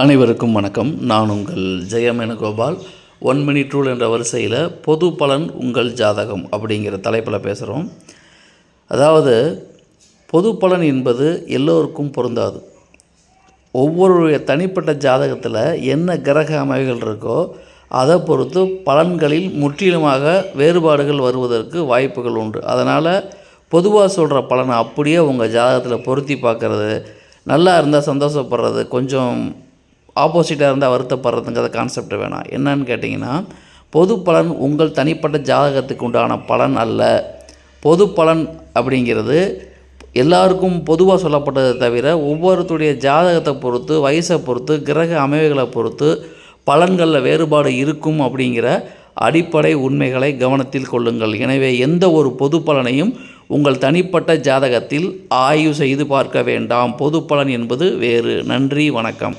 அனைவருக்கும் வணக்கம். நான் உங்கள் ஜெயமேனுகோபால். ஒன் மினிட் ரூல் என்ற வரிசையில் பொது பலன் உங்கள் ஜாதகம் அப்படிங்கிற தலைப்பில் பேசுகிறோம் அதாவது பொது பலன் என்பது எல்லோருக்கும் பொருந்தாது. ஒவ்வொருடைய தனிப்பட்ட ஜாதகத்தில் என்ன கிரக அமைவுகள் இருக்கோ அதை பொறுத்து பலன்களில் முற்றிலுமாக வேறுபாடுகள் வருவதற்கு வாய்ப்புகள் உண்டு. அதனால் பொதுவாக சொல்கிற பலனை அப்படியே உங்கள் ஜாதகத்தில் பொருத்தி பார்க்குறது நல்லா இருந்தால் சந்தோஷப்படுறது கொஞ்சம் ஆப்போசிட்டாக இருந்தால் வருத்தப்படுறதுங்கிற கான்செப்ட் வேணாம். என்னன்னு கேட்டிங்கன்னா பொது பலன் உங்கள் தனிப்பட்ட ஜாதகத்துக்கு உண்டான பலன் அல்ல. பொது பலன் அப்படிங்கிறது எல்லாருக்கும் பொதுவாக சொல்லப்பட்டதை தவிர ஒவ்வொருத்தருடைய ஜாதகத்தை பொறுத்து வயசை பொறுத்து கிரக அமைவுகளை பொறுத்து பலன்களில் வேறுபாடு இருக்கும் அப்படிங்கிற அடிப்படை உண்மைகளை கவனத்தில் கொள்ளுங்கள். எனவே எந்த ஒரு பொது பலனையும் உங்கள் தனிப்பட்ட ஜாதகத்தில் ஆய்வு செய்து பார்க்க வேண்டாம். பொது பலன் என்பது வேறு. நன்றி வணக்கம்.